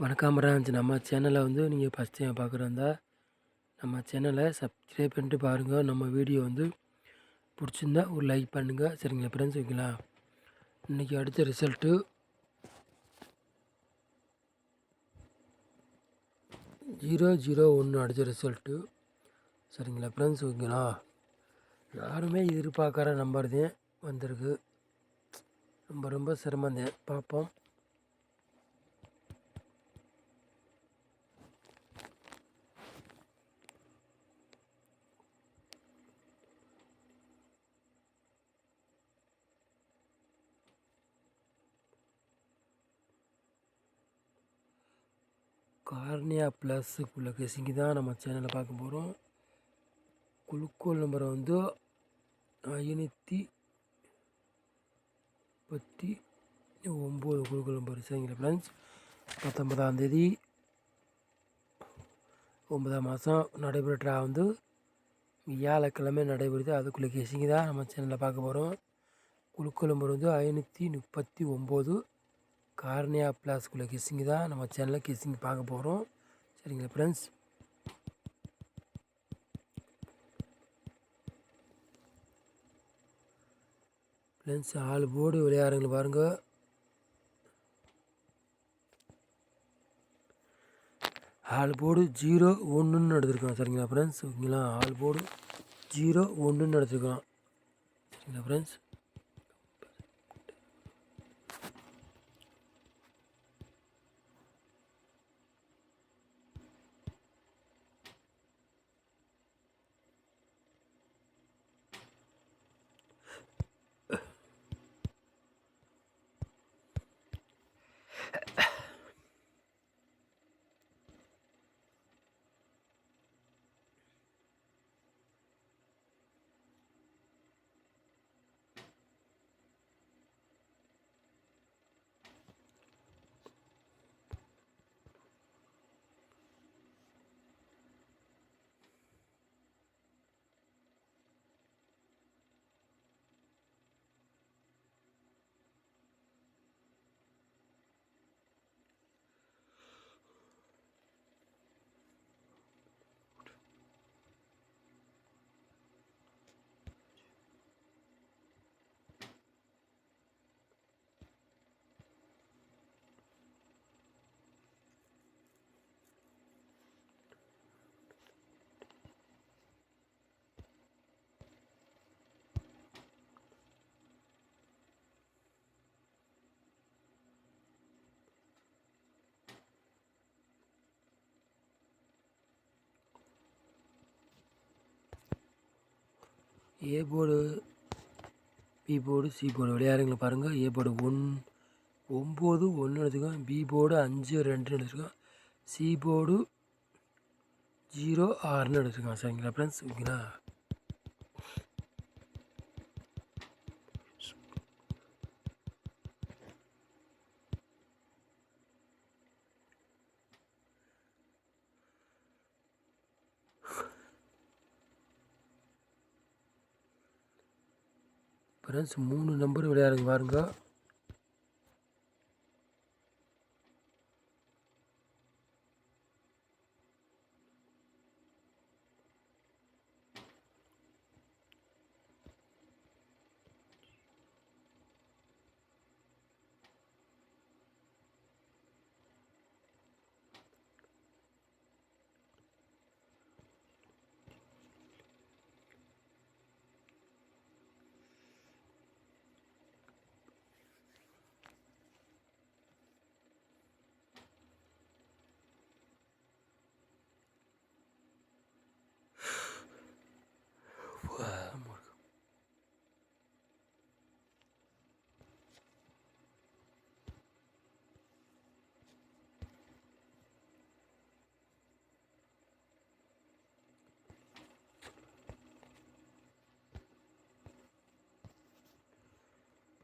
வணக்கம் ராஜ் நம்ம சேனலை வந்து நீங்கள் ஃபஸ்ட் டைம் பார்க்குறதா நம்ம சேனலை சப்ஸ்கிரைப் பண்ணிட்டு பாருங்கள் நம்ம வீடியோ வந்து பிடிச்சிருந்தா ஒரு லைக் பண்ணுங்கள் சரிங்களா ஃப்ரெண்ட்ஸ் ஓகேங்களா? இன்றைக்கி அடுத்த ரிசல்ட்டு ஜீரோ ஜீரோ ஒன்று அடித்த ரிசல்ட்டு சரிங்களா ஃப்ரெண்ட்ஸ் ஓகேங்களா? யாருமே எதிர்பார்க்குற நம்பர் தான் வந்திருக்கு. ரொம்ப ரொம்ப சிரமம் தான் பார்ப்போம். கார்னியா ப்ளஸ்ஸுக்குள்ள கெசிங்கி தான் நம்ம சேனலில் பார்க்க போகிறோம் குழுக்கோள் நம்பரை வந்து ஐநூற்றி முப்பத்தி ஒம்பது குழுக்கள் நம்பர் சரிங்களா ஃப்ரெண்ட்ஸ் பத்தொன்பதாம் தேதி ஒன்பதாம் மாதம் நடைபெற்ற வந்து வியாழக்கிழமை நடைபெறுது. அதுக்குள்ளே கெசிங்கி தான் நம்ம சேனலில் பார்க்க போகிறோம் குழுக்கள் நம்பர் வந்து ஐநூற்றி முப்பத்தி ஒம்பது கார்னியா பிளாஸ்குள்ளே கிஸ்ஸிங் தான் நம்ம சேனலில் கிஸ்ஸிங் பார்க்க போகிறோம் சரிங்களா ஃப்ரெண்ட்ஸ் ஃப்ரெண்ட்ஸ் ஆள் போர்டு விளையாடுங்க பாருங்கள் ஆள் போர்டு ஜீரோ ஒன்றுன்னு எடுத்துருக்கலாம் சரிங்களா ஃப்ரெண்ட்ஸ் ஓகேங்களா? ஆள் போர்டு ஜீரோ ஒன்றுன்னு எடுத்துருக்கலாம் சரிங்களா friends A board B board C board விளையாடுங்களை பாருங்கள் ஏ போர்டு ஒன் ஒம்பது ஒன்று எடுத்துக்கோம் பி போர்டு அஞ்சு ரெண்டு எடுத்துக்கோம் சி போர்டு ஜீரோ ஆறுன்னு எடுத்துக்கோங்க சரிங்களா ஃப்ரெண்ட்ஸ் ஓகேங்களா? ஃப்ரெண்ட்ஸ் மூணு நம்பர் விளையாடுங்க பாருங்க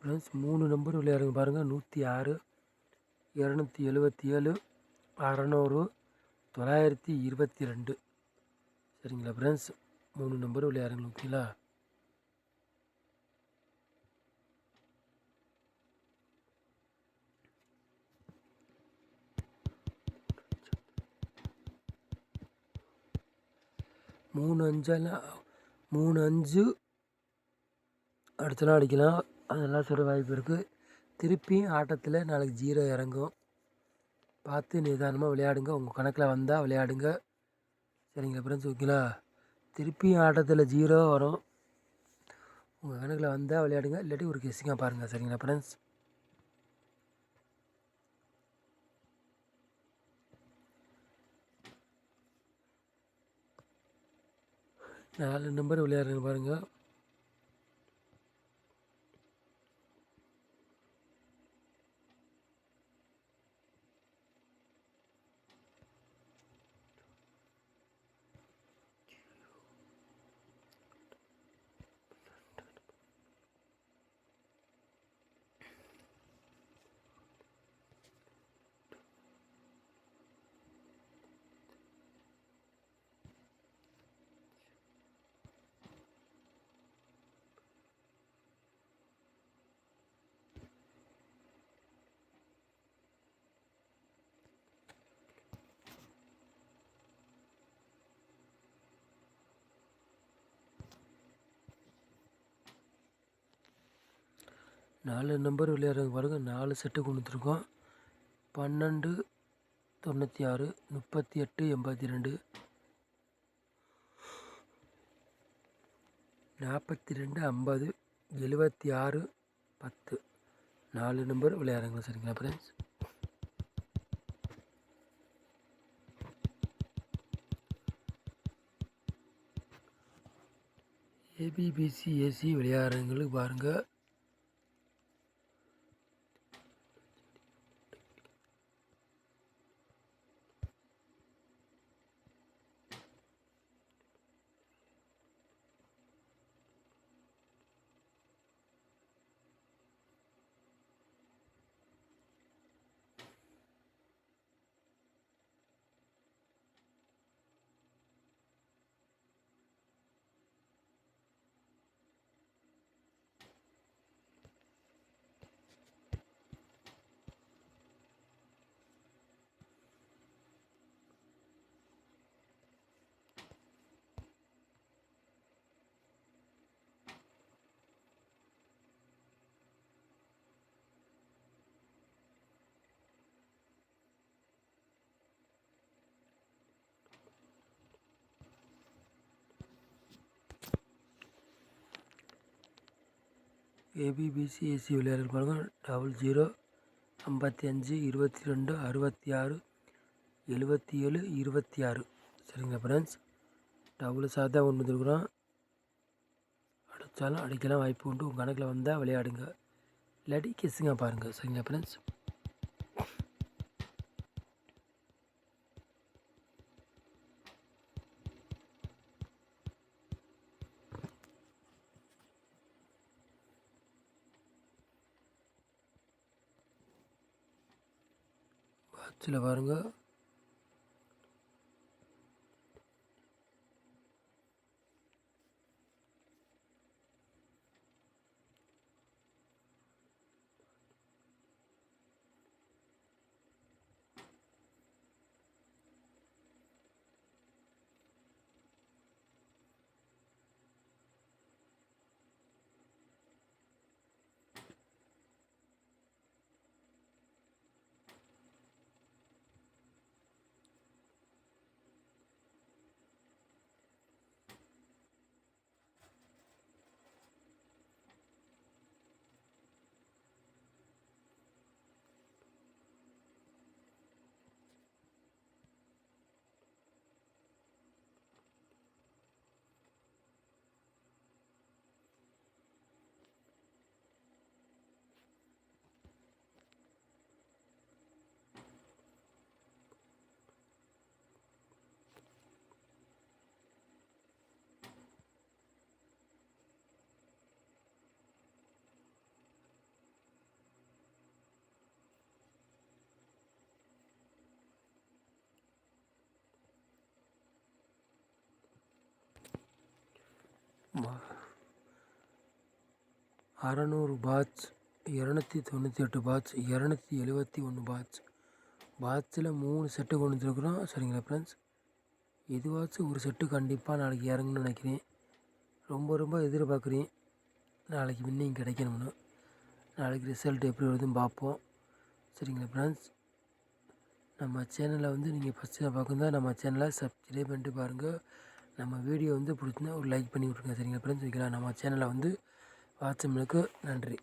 ஃப்ரெண்ட்ஸ் மூணு நம்பர் விளையாடுங்க பாருங்கள் நூற்றி ஆறு இரநூத்தி எழுபத்தி ஏழு அறநூறு தொள்ளாயிரத்தி இருபத்தி ரெண்டு. சரிங்களா ஃப்ரெண்ட்ஸ் மூணு நம்பர் விளையாடுங்க ஓகேங்களா? மூணு அஞ்செல்லாம் மூணு அஞ்சு. அடுத்த அடிக்கலாம். அதெல்லாம் சொல்ல வாய்ப்பு இருக்குது திருப்பியும் ஆட்டத்தில் நாளைக்கு ஜீரோ இறங்கும். பார்த்து நிதானமாக விளையாடுங்க. உங்கள் கணக்கில் வந்தால் விளையாடுங்க. சரிங்களா ஃப்ரெண்ட்ஸ் ஓகேங்களா திருப்பியும் ஆட்டத்தில் ஜீரோ வரும். உங்கள் கணக்கில் வந்தால் விளையாடுங்க. இல்லாட்டி ஒரு கெஸ்ஸிங்காக பாருங்கள் சரிங்களா ஃப்ரெண்ட்ஸ் நாலு நம்பர் விளையாடுறேன்னு பாருங்கள் நாலு நம்பர் விளையாடுறது பாருங்கள் நாலு செட்டு கொடுத்துருக்கோம் பன்னெண்டு தொண்ணூற்றி ஆறு முப்பத்தி எட்டு எண்பத்தி ரெண்டு நாற்பத்தி ரெண்டு ஐம்பது எழுபத்தி ஆறு பத்து. நாலு நம்பர் விளையாடுங்களா சரிங்களா ஃப்ரெண்ட்ஸ் ஏபிபிசி ஏசி விளையாடுறவங்களுக்கு பாருங்கள் ஏபிபிசி ஏசி விளையாடுற பாருங்க டபுள் ஜீரோ ஐம்பத்தி அஞ்சு இருபத்தி ரெண்டு அறுபத்தி ஆறு எழுபத்தி ஏழு இருபத்தி ஆறு. சரிங்களா ஃப்ரெண்ட்ஸ் டபுள் சார் தான் ஒன்று வந்துருக்குறோம். அடித்தாலும் அடிக்கலாம் வாய்ப்பு உண்டு. உங்கள் கணக்கில் வந்தால் விளையாடுங்க. இல்லாட்டி கெஸ்ஸுங்க பாருங்கள் சரிங்களா ஃப்ரெண்ட்ஸ் சில பாருங்கள் அறநூறு பாட்ச் இரநூத்தி தொண்ணூற்றி எட்டு பாட்ச் இரநூத்தி எழுபத்தி ஒன்று பாட்ச் பாட்சில் மூணு செட்டு கொண்டு வந்துருக்குறோம். சரிங்களா ஃப்ரெண்ட்ஸ் எதுவாச்சும் ஒரு செட்டு கண்டிப்பாக நாளைக்கு இறங்கணும்னு நினைக்கிறேன். ரொம்ப ரொம்ப எதிர்பார்க்குறேன். நாளைக்கு வின்னிங் கிடைக்கணும்னு. நாளைக்கு ரிசல்ட் எப்படி வருதுன்னு பார்ப்போம். சரிங்களா ஃப்ரெண்ட்ஸ் நம்ம சேனலை வந்து நீங்கள் ஃபஸ்ட்டு பார்க்குறதா நம்ம சேனலை சப்ஸ்கிரைப் பண்ணிட்டு பாருங்கள் நம்ம வீடியோ வந்து பிடிச்சிருந்தா ஒரு லைக் பண்ணி விட்ருங்க சரிங்களா? ஃப்ரெண்ட்ஸ் வைக்கலாம். நம்ம சேனலை வந்து வாட்ஸ்அப்னுக்கு நன்றி.